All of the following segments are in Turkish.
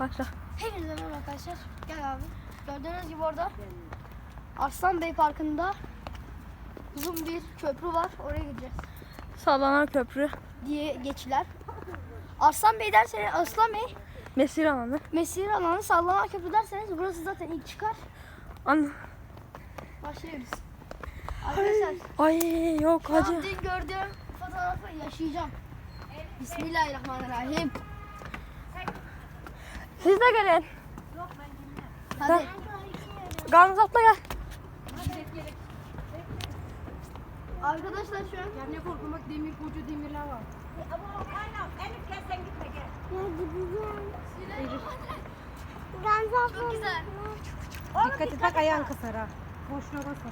Başla. Hepinize merhaba arkadaşlar. Gel abi. Gördüğünüz gibi orada Arslan Bey Parkı'nda uzun bir köprü var. Oraya gideceğiz. Sallanan köprü. Diye geçiler. Arslan Bey derseniz Arslan Bey Mesir alanı. Mesir alanı sallanan köprü derseniz burası zaten ilk çıkar. An Başlıyoruz. Arkadaşlar Ay yok şu an hacı. dün gördüğüm fotoğrafı yaşayacağım. Bismillahirrahmanirrahim. Siz de gelin. Hadi. Gamze atla gel. Arkadaşlar şu an Ne korkmak demir koca demirler var. çok güzel. Dikkat et bak ayağın kasar ha. Boşuna basma.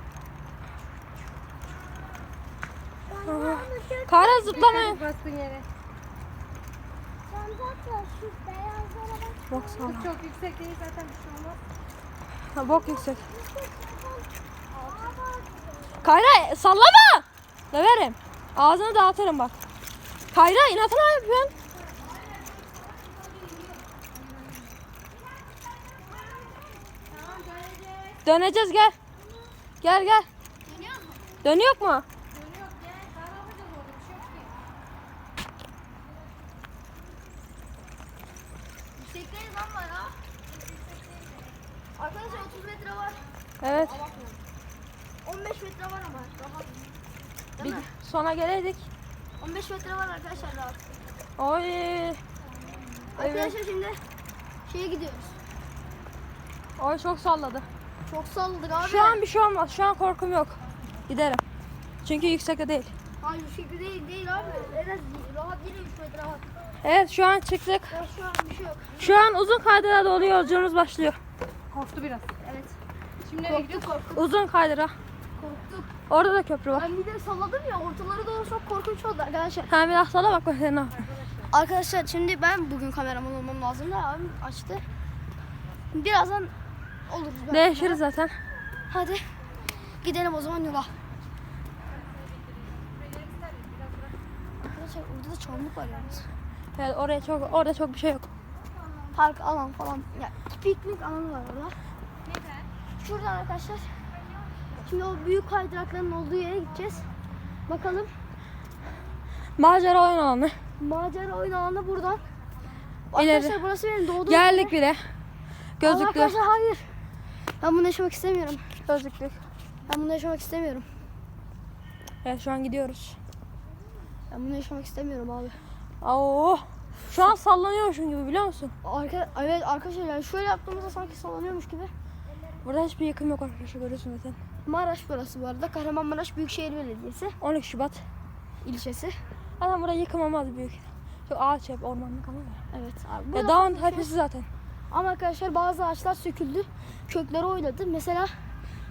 Kara zıplamayın. Bastığın yere. Bok sağlam. Bu çok yüksek değil zaten bir şey olmaz. Ha, bok yüksek. Kayra sallama. Döverim. Ağzını dağıtırım bak. Kayra inatına yapıyorsun. Döneceğiz gel. Gel gel. Dönüyor mu? Yüksekteyiz Arkadaşlar 30 metre var. Evet. 15 metre var ama rahat. Bir Değil mi? sona geleydik. 15 metre var arkadaşlar rahat. Oy. Arkadaşlar şimdi şeye gidiyoruz. Oy çok salladı. Çok salladık abi. Şu an bir şey olmaz. Şu an korkum yok. Giderim. Çünkü yüksekte değil. Hayır bu şekilde değil, değil abi. En az rahat yine 3 metre rahat. Evet şu an çıktık. Ya şu an bir şey yok. Şu an uzun kaydıra doğru yolculuğumuz başlıyor. Korktu biraz. Evet. Şimdi nereye gidiyoruz? Korktuk Uzun kaydıra. korktuk. Orada da köprü var. Ben bir de salladım ya ortaları doğru çok korkunç oldu arkadaşlar. Sen biraz salla bak ben yapayım. Arkadaşlar şimdi ben bugün kameraman olmam lazım da abim açtı. Birazdan oluruz. belki. Değişiriz zaten. Hadi gidelim o zaman yola. Arkadaşlar orada da çoğunluk var yalnız. Evet oraya çok orada çok bir şey yok. Park alan falan. Ya piknik alanı var orada. Şuradan arkadaşlar. Şimdi o büyük kaydırakların olduğu yere gideceğiz. Bakalım. Macera oyun alanı. Macera oyun alanı buradan. İleri. Arkadaşlar burası benim doğduğum Geldik bile. yer. Ama Gözlüklü. Arkadaşlar hayır. Ben bunu yaşamak istemiyorum. Gözlüklü. Ben bunu yaşamak istemiyorum. Evet şu an gidiyoruz. Ben bunu yaşamak istemiyorum abi. Oo. Şu an sallanıyormuşum gibi biliyor musun? Arka, evet arkadaşlar yani şöyle yaptığımızda sanki sallanıyormuş gibi. Burada hiçbir yıkım yok arkadaşlar görüyorsun zaten. Maraş burası bu arada. Kahramanmaraş Büyükşehir Belediyesi 12 Şubat. ilçesi. Zaten burada yıkım olmaz büyük. Çok ağaç hep ormanlık ama. Evet abi. Ya dağın bir şey zaten. Ama arkadaşlar bazı ağaçlar söküldü. Kökleri oynadı. Mesela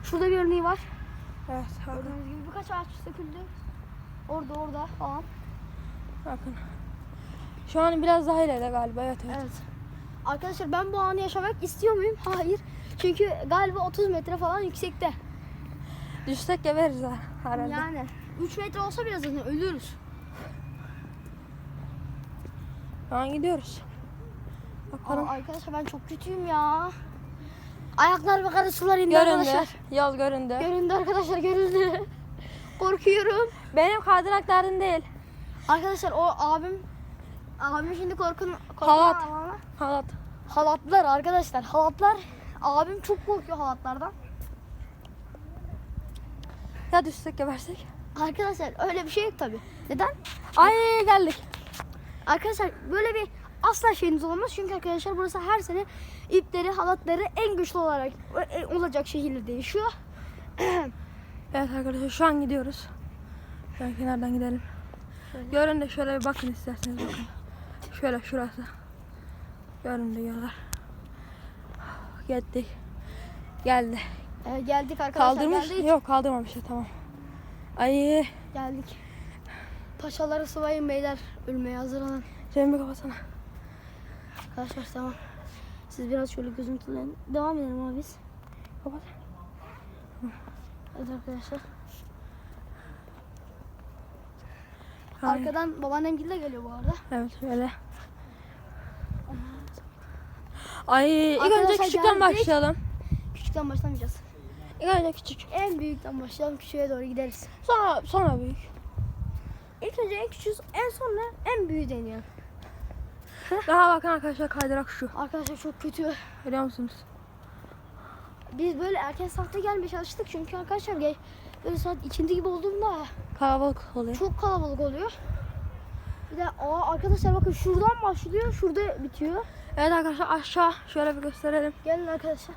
şurada bir örneği var. Evet. Gördüğünüz gibi birkaç ağaç söküldü. Orada orada falan. Bakın. Şu an biraz daha ileride galiba evet evet. Evet. Arkadaşlar ben bu anı yaşamak istiyor muyum? Hayır. Çünkü galiba 30 metre falan yüksekte. Düşsek geberiz ha herhalde. Yani 3 metre olsa biraz zaten ölürüz. Şu an gidiyoruz. Aa, Bakalım. arkadaşlar ben çok kötüyüm ya. Ayaklar ve karı sular indi Göründü. arkadaşlar. Yol göründü. Göründü arkadaşlar göründü. Korkuyorum. Benim kaydırak derdin değil. Arkadaşlar o abim abim şimdi korkun korkun Halat. ama- Halat. Halatlar arkadaşlar halatlar abim çok korkuyor halatlardan. Ya düşsek gebersek. Arkadaşlar öyle bir şey yok tabi. Neden? Ay geldik. Arkadaşlar böyle bir asla şeyiniz olamaz. Çünkü arkadaşlar burası her sene ipleri, halatları en güçlü olarak e, olacak şehirde değişiyor. Evet arkadaşlar şu an gidiyoruz. Şöyle kenardan gidelim. Görün de şöyle bir bakın isterseniz bakın. Şöyle şurası. Görün de yollar. Gittik. Geldi. Ee, geldik arkadaşlar Kaldırmış. geldik. Yok kaldırmamış tamam. Ay Geldik. Paşaları sıvayın beyler. Ölmeye hazırlanın. cebimi kapatsana. Arkadaşlar tamam. Siz biraz şöyle gözüm tutun. Devam edelim abi biz. Kapat. Evet arkadaşlar. Ay, Arkadan babaannem de geliyor bu arada. Evet öyle. Ay ilk Arkadaşlar önce küçükten geldik. başlayalım. Küçükten başlamayacağız. İlk önce küçük. En büyükten başlayalım. Küçüğe doğru gideriz. Sonra sonra büyük. İlk önce en küçüğü en sonra en büyüğü deniyor. Daha bakın arkadaşlar kaydırak şu. Arkadaşlar çok kötü. Biliyor musunuz? Biz böyle erken saatte gelmeye çalıştık çünkü arkadaşlar ge- böyle saat ikindi gibi olduğunda Kalabalık oluyor. çok kalabalık oluyor. Bir de aa, arkadaşlar bakın şuradan başlıyor, şurada bitiyor. Evet arkadaşlar aşağı şöyle bir gösterelim. Gelin arkadaşlar.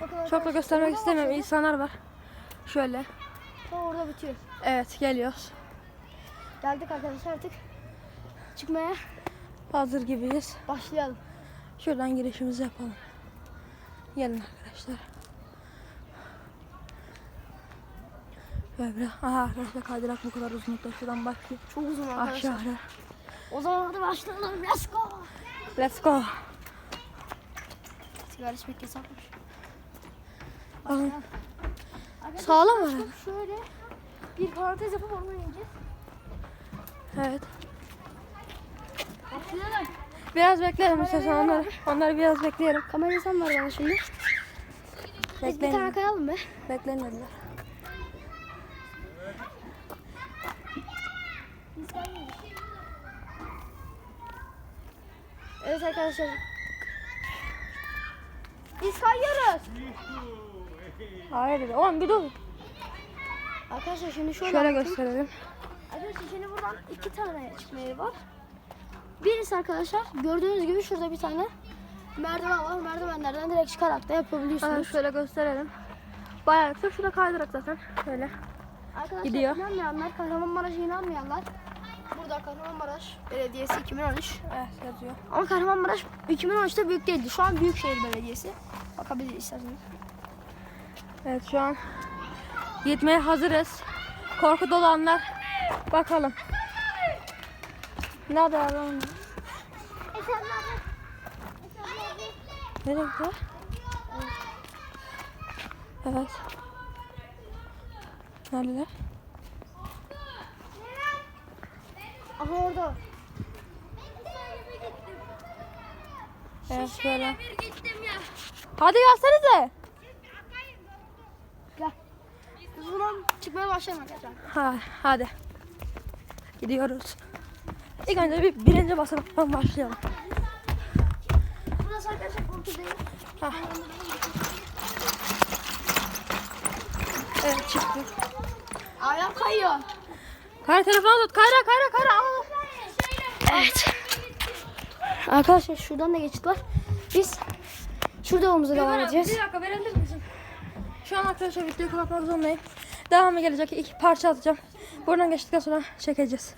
Bakın Çok da arkadaşlar, göstermek istemiyorum. İnsanlar var. Şöyle. Sonra orada bitiyor. Evet geliyoruz. Geldik arkadaşlar artık. Çıkmaya Hazır gibiyiz. başlayalım. Şuradan girişimizi yapalım. Gelin arkadaşlar. Böyle aha arkadaşlar kaydırak bu kadar uzunlukta. Şuradan başlıyor. Çok uzun arkadaşlar. Aşağıya. O zaman hadi başlayalım. Let's go. Let's go. Sigara içmek yasakmış. Sağlam mı? Şöyle bir parantez yapıp oradan ineceğiz. Evet. Başlayalım. Biraz bekleyelim istersen onları. Onları biraz bekleyelim. Kamerayı sen ver bana şimdi. Biz bir tane kayalım be. Bekleyin Evet arkadaşlar. Biz kayıyoruz. Hayır dedi. Oğlum bir dur. Arkadaşlar şimdi şöyle, Şöyle gösterelim. Arkadaşlar şimdi buradan iki tane çıkma yeri var. Birisi arkadaşlar gördüğünüz gibi şurada bir tane merdiven var. Merdivenlerden direkt çıkarak da yapabiliyorsunuz. şöyle gösterelim. Bayağı yüksek. Şurada kaydırak zaten. Şöyle. Arkadaşlar Gidiyor. inanmayanlar, Kahramanmaraş'a inanmayanlar. Burada Kahramanmaraş Belediyesi 2013. Evet yazıyor. Ama Kahramanmaraş 2013'te büyük değildi. Şu an Büyükşehir Belediyesi. Bakabiliriz isterseniz. Evet şu an gitmeye hazırız. Korku dolu anlar. Bakalım. Nerede abi onlar? Nereye gidiyor? Evet. Neredeler? Aha orada. Evet şöyle. Hadi gelsenize. Gel. Biz buradan çıkmaya başlayalım arkadaşlar. Ha, hadi. Gidiyoruz. İlk önce bir birinci basamaktan başlayalım. Burası arkadaşlar korku değil. Ha. Evet çıktık. Ayağım kayıyor. Kayra telefonu tut. Kayra kayra kayra. al. Evet. Arkadaşlar şuradan da geçit var. Biz şurada yolumuza devam edeceğiz. Bir dakika verebilir misin? Şu an arkadaşlar videoyu kapatmak zorundayım. Devamı gelecek. İki parça atacağım. Buradan geçtikten sonra çekeceğiz.